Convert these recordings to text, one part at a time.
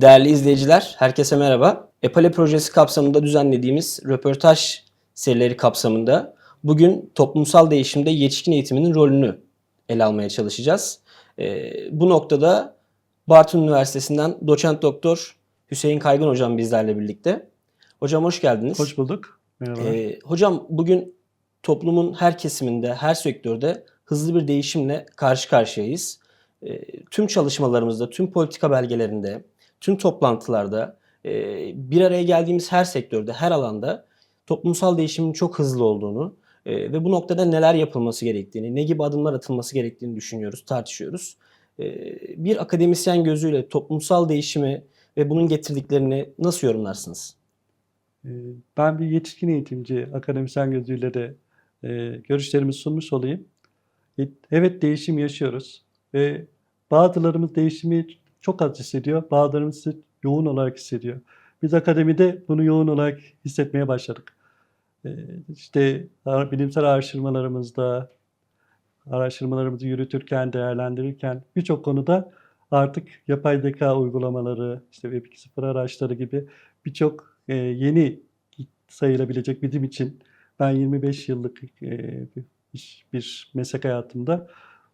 Değerli izleyiciler, herkese merhaba. EPALE projesi kapsamında düzenlediğimiz röportaj serileri kapsamında bugün toplumsal değişimde yetişkin eğitiminin rolünü ele almaya çalışacağız. Ee, bu noktada Bartın Üniversitesi'nden doçent doktor Hüseyin Kaygın hocam bizlerle birlikte. Hocam hoş geldiniz. Hoş bulduk. Merhaba. Ee, hocam bugün toplumun her kesiminde, her sektörde hızlı bir değişimle karşı karşıyayız. Ee, tüm çalışmalarımızda, tüm politika belgelerinde, tüm toplantılarda, e, bir araya geldiğimiz her sektörde, her alanda toplumsal değişimin çok hızlı olduğunu e, ve bu noktada neler yapılması gerektiğini, ne gibi adımlar atılması gerektiğini düşünüyoruz, tartışıyoruz. E, bir akademisyen gözüyle toplumsal değişimi ve bunun getirdiklerini nasıl yorumlarsınız? Ben bir yetişkin eğitimci, akademisyen gözüyle de görüşlerimi sunmuş olayım. Evet değişim yaşıyoruz ve bazılarımız değişimi çok az hissediyor, bazılarımız yoğun olarak hissediyor. Biz akademide bunu yoğun olarak hissetmeye başladık. Ee, İşte bilimsel araştırmalarımızda, araştırmalarımızı yürütürken, değerlendirirken birçok konuda artık yapay zeka uygulamaları, işte Web 2.0 araçları gibi birçok e, yeni sayılabilecek bizim için ben 25 yıllık e, bir meslek hayatımda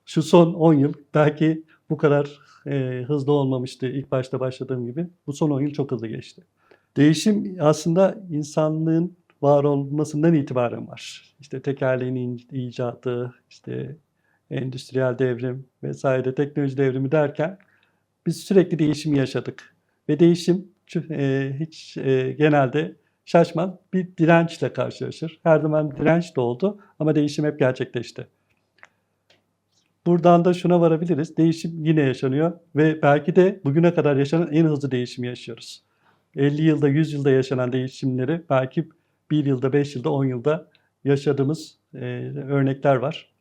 şu son 10 yıl belki bu kadar e, hızlı olmamıştı ilk başta başladığım gibi. Bu son 10 yıl çok hızlı geçti. Değişim aslında insanlığın var olmasından itibaren var. İşte tekerleğin in- icadı, işte endüstriyel devrim vesaire teknoloji devrimi derken biz sürekli değişim yaşadık. Ve değişim e, hiç e, genelde şaşmaz bir dirençle karşılaşır. Her zaman direnç de oldu ama değişim hep gerçekleşti. Buradan da şuna varabiliriz. Değişim yine yaşanıyor ve belki de bugüne kadar yaşanan en hızlı değişimi yaşıyoruz. 50 yılda, 100 yılda yaşanan değişimleri belki 1 yılda, 5 yılda, 10 yılda yaşadığımız e, örnekler var.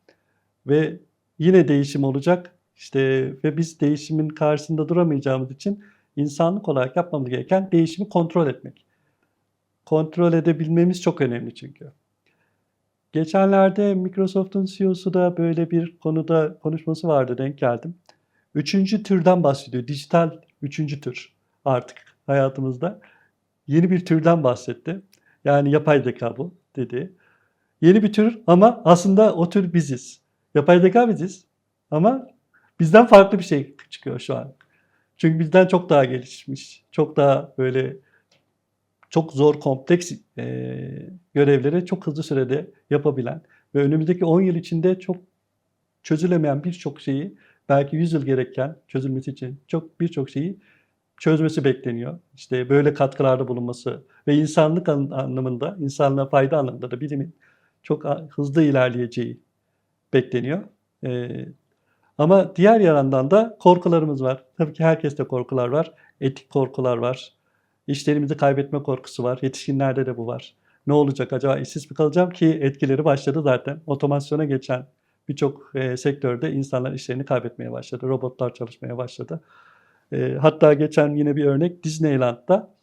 Ve yine değişim olacak. İşte ve biz değişimin karşısında duramayacağımız için insanlık olarak yapmamız gereken değişimi kontrol etmek. Kontrol edebilmemiz çok önemli çünkü. Geçenlerde Microsoft'un CEO'su da böyle bir konuda konuşması vardı denk geldim. Üçüncü türden bahsediyor. Dijital üçüncü tür artık hayatımızda. Yeni bir türden bahsetti. Yani yapay zeka bu dedi. Yeni bir tür ama aslında o tür biziz. Yapay zeka biziz ama bizden farklı bir şey çıkıyor şu an. Çünkü bizden çok daha gelişmiş, çok daha böyle çok zor, kompleks e, görevleri çok hızlı sürede yapabilen ve önümüzdeki 10 yıl içinde çok çözülemeyen birçok şeyi belki 100 yıl gereken çözülmesi için çok birçok şeyi çözmesi bekleniyor. İşte böyle katkılarda bulunması ve insanlık an- anlamında, insanlığa fayda anlamında da bilimin çok hızlı ilerleyeceği bekleniyor. Ee, ama diğer yandan da korkularımız var. Tabii ki herkeste korkular var. Etik korkular var. İşlerimizi kaybetme korkusu var. Yetişkinlerde de bu var. Ne olacak acaba işsiz mi kalacağım ki etkileri başladı zaten. Otomasyona geçen birçok e, sektörde insanlar işlerini kaybetmeye başladı. Robotlar çalışmaya başladı. E, hatta geçen yine bir örnek Disneyland'da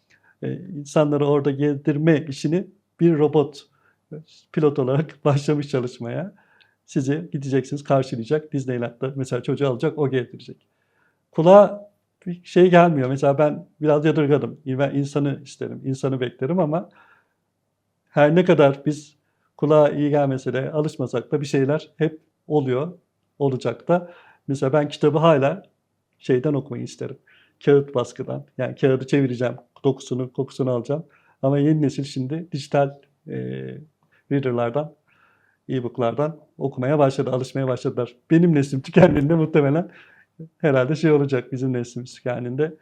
e, insanları orada gezdirme işini bir robot e, pilot olarak başlamış çalışmaya. Sizi gideceksiniz karşılayacak Disneyland'da mesela çocuğu alacak o gezdirecek. Kulağa bir şey gelmiyor. Mesela ben biraz yadırgadım. Ben insanı isterim, insanı beklerim ama her ne kadar biz kulağa iyi gelmese de alışmasak da bir şeyler hep oluyor, olacak da. Mesela ben kitabı hala şeyden okumayı isterim. Kağıt baskıdan. Yani kağıdı çevireceğim, dokusunu, kokusunu alacağım. Ama yeni nesil şimdi dijital e, readerlardan, e-booklardan okumaya başladı, alışmaya başladılar. Benim neslim tükendiğinde muhtemelen herhalde şey olacak bizim neslimiz tükendiğinde.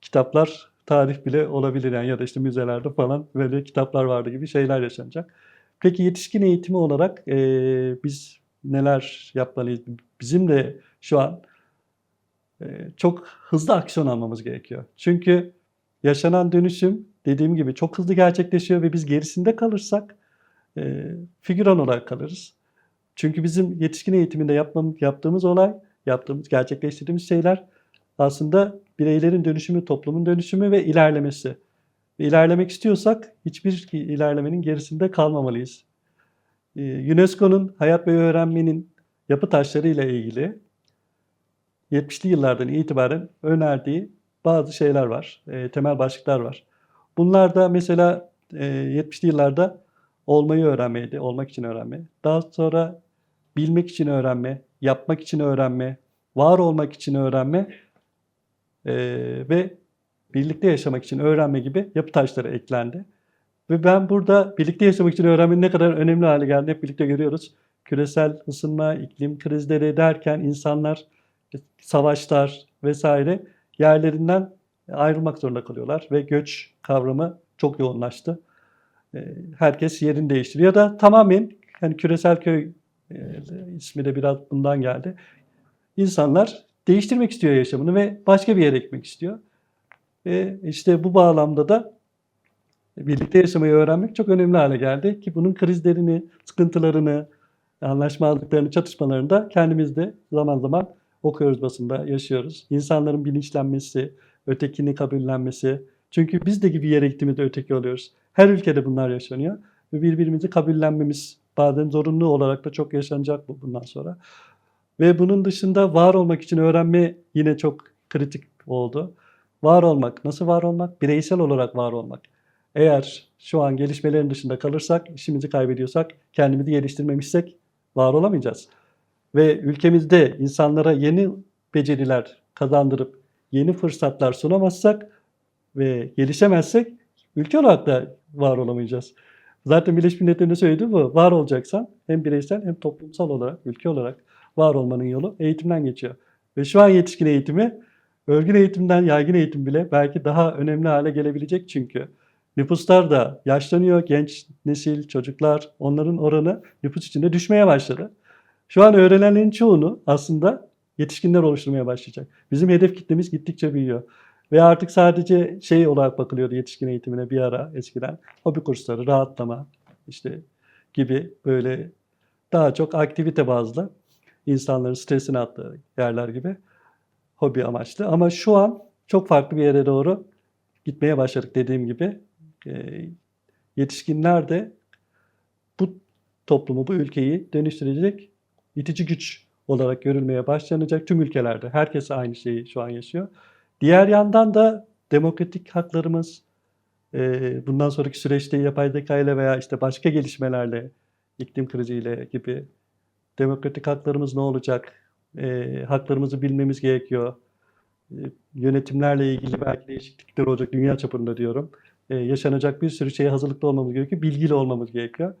Kitaplar tarih bile olabilir yani ya da işte müzelerde falan böyle kitaplar vardı gibi şeyler yaşanacak. Peki yetişkin eğitimi olarak e, biz neler yapmalıyız? Bizim de şu an e, çok hızlı aksiyon almamız gerekiyor. Çünkü yaşanan dönüşüm dediğim gibi çok hızlı gerçekleşiyor ve biz gerisinde kalırsak e, figüran olarak kalırız. Çünkü bizim yetişkin eğitiminde yapmam, yaptığımız olay, yaptığımız, gerçekleştirdiğimiz şeyler aslında bireylerin dönüşümü, toplumun dönüşümü ve ilerlemesi. Ve ilerlemek istiyorsak hiçbir ilerlemenin gerisinde kalmamalıyız. Ee, UNESCO'nun hayat ve öğrenmenin yapı taşları ile ilgili 70'li yıllardan itibaren önerdiği bazı şeyler var, e, temel başlıklar var. Bunlar da mesela e, 70'li yıllarda olmayı öğrenmeydi, olmak için öğrenme. Daha sonra bilmek için öğrenme, yapmak için öğrenme, var olmak için öğrenme e, ve birlikte yaşamak için öğrenme gibi yapı taşları eklendi. Ve ben burada birlikte yaşamak için öğrenmenin ne kadar önemli hale geldiğini hep birlikte görüyoruz. Küresel ısınma, iklim krizleri derken insanlar savaşlar vesaire yerlerinden ayrılmak zorunda kalıyorlar ve göç kavramı çok yoğunlaştı. Ee, Herkes yerini değiştiriyor ya da tamamen hani küresel köy e, ismi de biraz bundan geldi. İnsanlar değiştirmek istiyor yaşamını ve başka bir yere gitmek istiyor. Ve işte bu bağlamda da birlikte yaşamayı öğrenmek çok önemli hale geldi ki bunun krizlerini, sıkıntılarını, anlaşmazlıklarını, çatışmalarını da kendimiz de zaman zaman okuyoruz basında, yaşıyoruz. İnsanların bilinçlenmesi, ötekini kabullenmesi. Çünkü biz de gibi yere gittiğimizde öteki oluyoruz. Her ülkede bunlar yaşanıyor. Ve birbirimizi kabullenmemiz bazen zorunlu olarak da çok yaşanacak bu bundan sonra. Ve bunun dışında var olmak için öğrenme yine çok kritik oldu. Var olmak, nasıl var olmak? Bireysel olarak var olmak. Eğer şu an gelişmelerin dışında kalırsak, işimizi kaybediyorsak, kendimizi geliştirmemişsek var olamayacağız. Ve ülkemizde insanlara yeni beceriler kazandırıp yeni fırsatlar sunamazsak ve gelişemezsek ülke olarak da var olamayacağız. Zaten Birleşmiş Milletler'in söylediği bu. Var olacaksan hem bireysel hem toplumsal olarak, ülke olarak var olmanın yolu eğitimden geçiyor. Ve şu an yetişkin eğitimi örgün eğitimden yaygın eğitim bile belki daha önemli hale gelebilecek çünkü. Nüfuslar da yaşlanıyor, genç nesil, çocuklar, onların oranı nüfus içinde düşmeye başladı. Şu an öğrenenlerin çoğunu aslında yetişkinler oluşturmaya başlayacak. Bizim hedef kitlemiz gittikçe büyüyor. Ve artık sadece şey olarak bakılıyordu yetişkin eğitimine bir ara eskiden. Hobi kursları, rahatlama işte gibi böyle daha çok aktivite bazlı insanların stresini attığı yerler gibi hobi amaçlı. Ama şu an çok farklı bir yere doğru gitmeye başladık dediğim gibi. E, yetişkinler de bu toplumu, bu ülkeyi dönüştürecek itici güç olarak görülmeye başlanacak tüm ülkelerde. Herkes aynı şeyi şu an yaşıyor. Diğer yandan da demokratik haklarımız e, bundan sonraki süreçte yapay zeka ile veya işte başka gelişmelerle, iklim kriziyle gibi demokratik haklarımız ne olacak? E, haklarımızı bilmemiz gerekiyor. E, yönetimlerle ilgili belki değişiklikler olacak dünya çapında diyorum. E, yaşanacak bir sürü şeye hazırlıklı olmamız gerekiyor. Bilgili olmamız gerekiyor.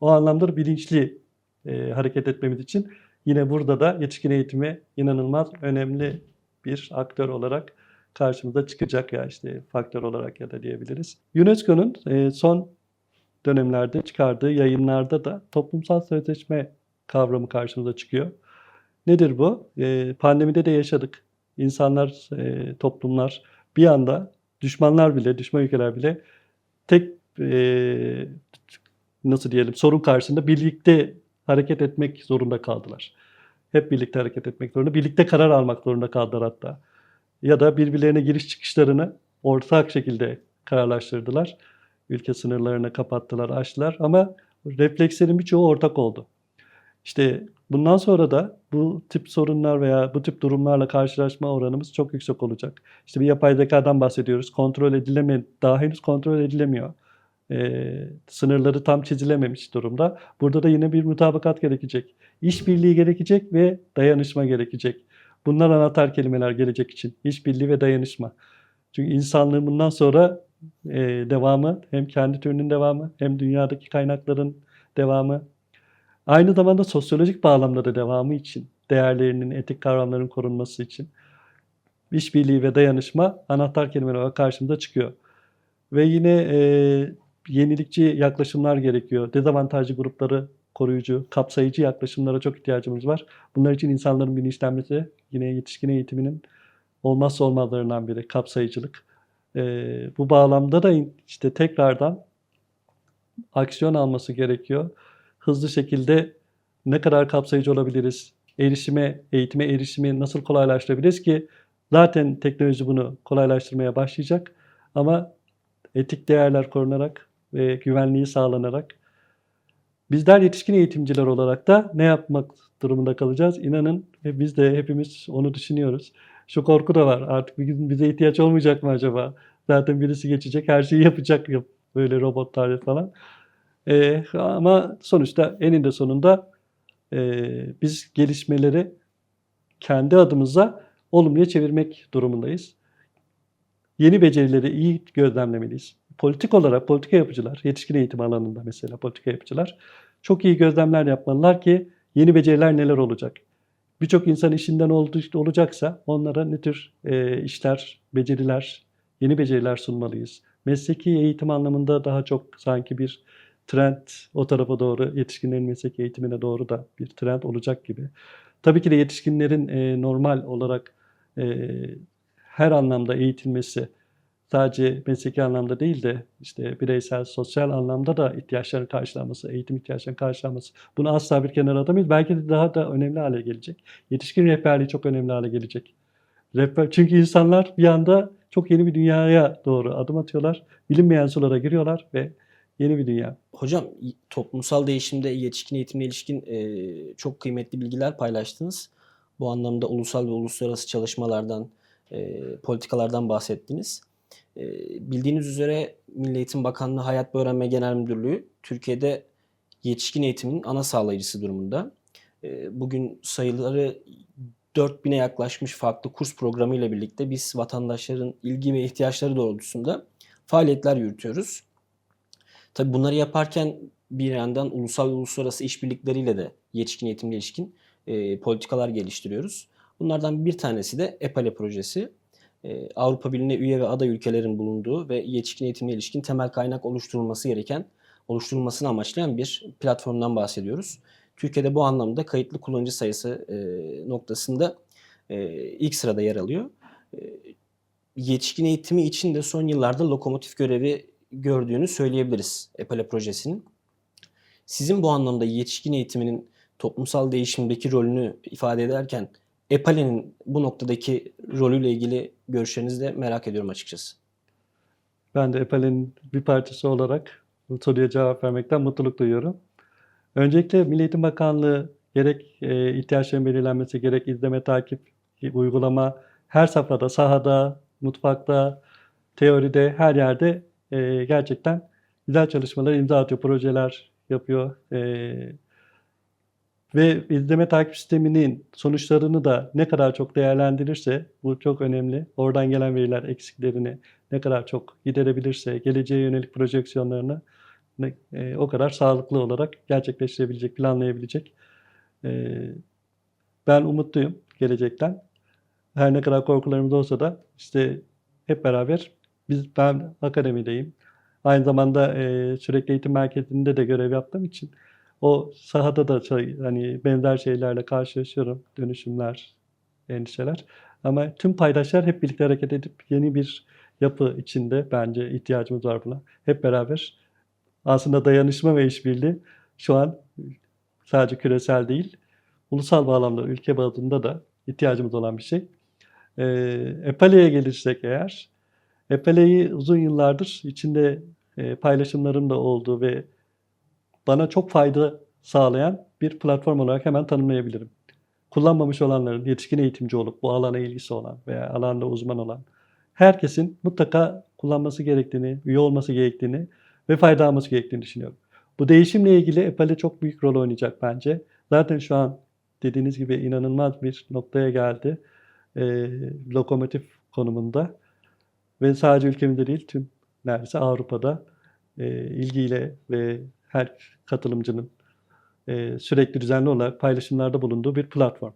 O anlamda da bilinçli e, hareket etmemiz için yine burada da yetişkin eğitimi inanılmaz önemli bir aktör olarak karşımıza çıkacak ya işte faktör olarak ya da diyebiliriz. UNESCO'nun e, son dönemlerde çıkardığı yayınlarda da toplumsal sözleşme kavramı karşımıza çıkıyor. Nedir bu? E, pandemide de yaşadık. İnsanlar, e, toplumlar bir anda düşmanlar bile, düşman ülkeler bile tek nasıl diyelim sorun karşısında birlikte hareket etmek zorunda kaldılar. Hep birlikte hareket etmek zorunda, birlikte karar almak zorunda kaldılar hatta. Ya da birbirlerine giriş çıkışlarını ortak şekilde kararlaştırdılar. Ülke sınırlarını kapattılar, açtılar ama reflekslerin birçoğu ortak oldu. İşte bundan sonra da bu tip sorunlar veya bu tip durumlarla karşılaşma oranımız çok yüksek olacak. İşte bir yapay zekadan bahsediyoruz. Kontrol edileme, daha henüz kontrol edilemiyor. Ee, sınırları tam çizilememiş durumda. Burada da yine bir mutabakat gerekecek. İşbirliği gerekecek ve dayanışma gerekecek. Bunlar anahtar kelimeler gelecek için. İşbirliği ve dayanışma. Çünkü insanlığın bundan sonra e, devamı hem kendi türünün devamı hem dünyadaki kaynakların devamı Aynı zamanda sosyolojik bağlamda da devamı için, değerlerinin, etik kavramların korunması için işbirliği ve dayanışma anahtar kelimeler olarak karşımıza çıkıyor. Ve yine e, yenilikçi yaklaşımlar gerekiyor. Dezavantajlı grupları koruyucu, kapsayıcı yaklaşımlara çok ihtiyacımız var. Bunlar için insanların bilinçlenmesi yine yetişkin eğitiminin olmazsa olmazlarından biri kapsayıcılık. E, bu bağlamda da işte tekrardan aksiyon alması gerekiyor hızlı şekilde ne kadar kapsayıcı olabiliriz? Erişime, eğitime erişimi nasıl kolaylaştırabiliriz ki zaten teknoloji bunu kolaylaştırmaya başlayacak ama etik değerler korunarak ve güvenliği sağlanarak bizler yetişkin eğitimciler olarak da ne yapmak durumunda kalacağız? İnanın biz de hepimiz onu düşünüyoruz. Şu korku da var. Artık bir gün bize ihtiyaç olmayacak mı acaba? Zaten birisi geçecek, her şeyi yapacak yap- böyle robotlar falan. Ee, ama sonuçta eninde sonunda e, biz gelişmeleri kendi adımıza olumluya çevirmek durumundayız. Yeni becerileri iyi gözlemlemeliyiz. Politik olarak politika yapıcılar, yetişkin eğitim alanında mesela politika yapıcılar çok iyi gözlemler yapmalılar ki yeni beceriler neler olacak. Birçok insan işinden oldu, olacaksa onlara ne tür e, işler, beceriler, yeni beceriler sunmalıyız. Mesleki eğitim anlamında daha çok sanki bir trend o tarafa doğru, yetişkinlerin mesleki eğitimine doğru da bir trend olacak gibi. Tabii ki de yetişkinlerin e, normal olarak e, her anlamda eğitilmesi sadece mesleki anlamda değil de işte bireysel, sosyal anlamda da ihtiyaçların karşılanması, eğitim ihtiyaçlarının karşılanması. Bunu asla bir kenara atamayız. Belki de daha da önemli hale gelecek. Yetişkin rehberliği çok önemli hale gelecek. Rehber, çünkü insanlar bir anda çok yeni bir dünyaya doğru adım atıyorlar. Bilinmeyen sulara giriyorlar ve yeni bir dünya. Hocam toplumsal değişimde yetişkin eğitimle ilişkin e, çok kıymetli bilgiler paylaştınız. Bu anlamda ulusal ve uluslararası çalışmalardan, e, politikalardan bahsettiniz. E, bildiğiniz üzere Milli Eğitim Bakanlığı Hayat ve Öğrenme Genel Müdürlüğü Türkiye'de yetişkin eğitimin ana sağlayıcısı durumunda. E, bugün sayıları 4000'e yaklaşmış farklı kurs programı ile birlikte biz vatandaşların ilgi ve ihtiyaçları doğrultusunda faaliyetler yürütüyoruz. Tabii bunları yaparken bir yandan ulusal ve uluslararası işbirlikleriyle de yetişkin eğitimle ilişkin e, politikalar geliştiriyoruz. Bunlardan bir tanesi de EPALE projesi. E, Avrupa Birliği'ne üye ve aday ülkelerin bulunduğu ve yetişkin eğitimle ilişkin temel kaynak oluşturulması gereken, oluşturulmasını amaçlayan bir platformdan bahsediyoruz. Türkiye'de bu anlamda kayıtlı kullanıcı sayısı e, noktasında e, ilk sırada yer alıyor. Yetişkin eğitimi için de son yıllarda lokomotif görevi gördüğünü söyleyebiliriz EPALE projesinin. Sizin bu anlamda yetişkin eğitiminin toplumsal değişimdeki rolünü ifade ederken EPALE'nin bu noktadaki rolüyle ilgili görüşlerinizi de merak ediyorum açıkçası. Ben de EPAL'in bir parçası olarak bu soruya cevap vermekten mutluluk duyuyorum. Öncelikle Milli Eğitim Bakanlığı gerek e, ihtiyaçların belirlenmesi, gerek izleme, takip, uygulama her safhada, sahada, mutfakta, teoride, her yerde e, gerçekten güzel çalışmalar imza atıyor, projeler yapıyor. E, ve izleme takip sisteminin sonuçlarını da ne kadar çok değerlendirirse bu çok önemli. Oradan gelen veriler eksiklerini ne kadar çok giderebilirse, geleceğe yönelik projeksiyonlarını e, o kadar sağlıklı olarak gerçekleştirebilecek, planlayabilecek. E, ben umutluyum gelecekten. Her ne kadar korkularımız olsa da işte hep beraber biz ben akademideyim. Aynı zamanda e, sürekli eğitim merkezinde de görev yaptığım için o sahada da hani benzer şeylerle karşılaşıyorum. Dönüşümler, endişeler. Ama tüm paydaşlar hep birlikte hareket edip yeni bir yapı içinde bence ihtiyacımız var buna. Hep beraber aslında dayanışma ve işbirliği şu an sadece küresel değil, ulusal bağlamda, ülke bazında da ihtiyacımız olan bir şey. Ee, EPALE'ye gelirsek eğer, EPALE'yi uzun yıllardır içinde e, paylaşımlarım da olduğu ve bana çok fayda sağlayan bir platform olarak hemen tanımlayabilirim. Kullanmamış olanların, yetişkin eğitimci olup bu alana ilgisi olan veya alanda uzman olan herkesin mutlaka kullanması gerektiğini, üye olması gerektiğini ve fayda alması gerektiğini düşünüyorum. Bu değişimle ilgili EPALE çok büyük rol oynayacak bence. Zaten şu an dediğiniz gibi inanılmaz bir noktaya geldi. Ee, lokomotif konumunda. Ve sadece ülkemizde değil, tüm neredeyse Avrupa'da e, ilgiyle ve her katılımcının e, sürekli düzenli olarak paylaşımlarda bulunduğu bir platform.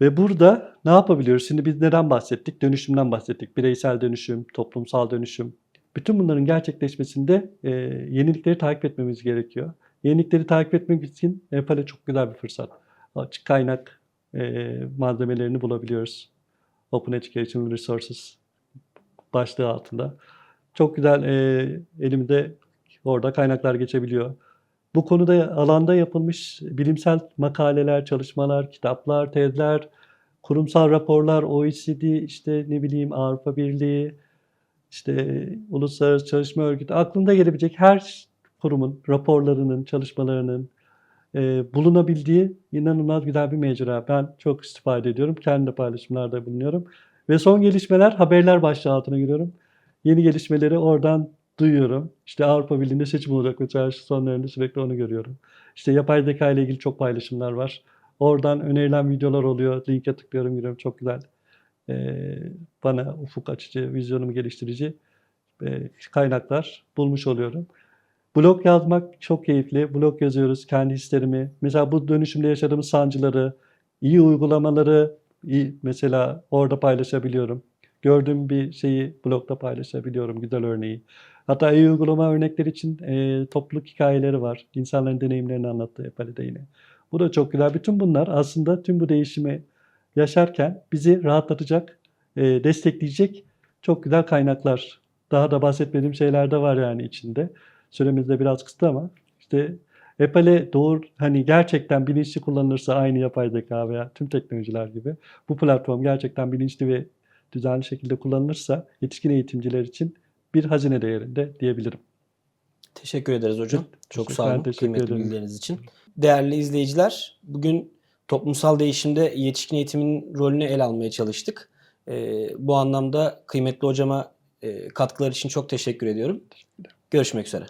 Ve burada ne yapabiliyoruz? Şimdi biz neden bahsettik? Dönüşümden bahsettik. Bireysel dönüşüm, toplumsal dönüşüm. Bütün bunların gerçekleşmesinde e, yenilikleri takip etmemiz gerekiyor. Yenilikleri takip etmek için EPALE çok güzel bir fırsat. Açık kaynak e, malzemelerini bulabiliyoruz. Open Educational Resources başlığı altında. Çok güzel e, elimde orada kaynaklar geçebiliyor. Bu konuda alanda yapılmış bilimsel makaleler, çalışmalar, kitaplar, tezler, kurumsal raporlar, OECD, işte ne bileyim Avrupa Birliği, işte Uluslararası Çalışma Örgütü, aklında gelebilecek her kurumun raporlarının, çalışmalarının, e, bulunabildiği inanılmaz güzel bir mecra. Ben çok istifade ediyorum. Kendi paylaşımlarda bulunuyorum. Ve son gelişmeler haberler başlığı altına giriyorum. Yeni gelişmeleri oradan duyuyorum. İşte Avrupa Birliği'nde seçim olacak ve çarşı sonlarında sürekli onu görüyorum. İşte yapay zeka ile ilgili çok paylaşımlar var. Oradan önerilen videolar oluyor. Linke tıklıyorum, giriyorum. Çok güzel. Ee, bana ufuk açıcı, vizyonumu geliştirici e, kaynaklar bulmuş oluyorum. Blog yazmak çok keyifli. Blog yazıyoruz kendi hislerimi. Mesela bu dönüşümde yaşadığımız sancıları, iyi uygulamaları iyi, mesela orada paylaşabiliyorum. Gördüğüm bir şeyi blogda paylaşabiliyorum. Güzel örneği. Hatta iyi uygulama örnekleri için e, topluluk hikayeleri var. İnsanların deneyimlerini anlattığı Epale'de yine. Bu da çok güzel. Bütün bunlar aslında tüm bu değişimi yaşarken bizi rahatlatacak, e, destekleyecek çok güzel kaynaklar. Daha da bahsetmediğim şeyler de var yani içinde. Süremiz de biraz kısıtlı ama işte Epale doğru hani gerçekten bilinçli kullanılırsa aynı yapay zeka veya tüm teknolojiler gibi bu platform gerçekten bilinçli ve düzenli şekilde kullanılırsa yetişkin eğitimciler için bir hazine değerinde diyebilirim. Teşekkür ederiz hocam. Evet, Çok sağ olun kıymetli ederim. bilgileriniz için. Değerli izleyiciler, bugün toplumsal değişimde yetişkin eğitimin rolünü ele almaya çalıştık. Ee, bu anlamda kıymetli hocama e, katkılar için çok teşekkür ediyorum. Görüşmek üzere.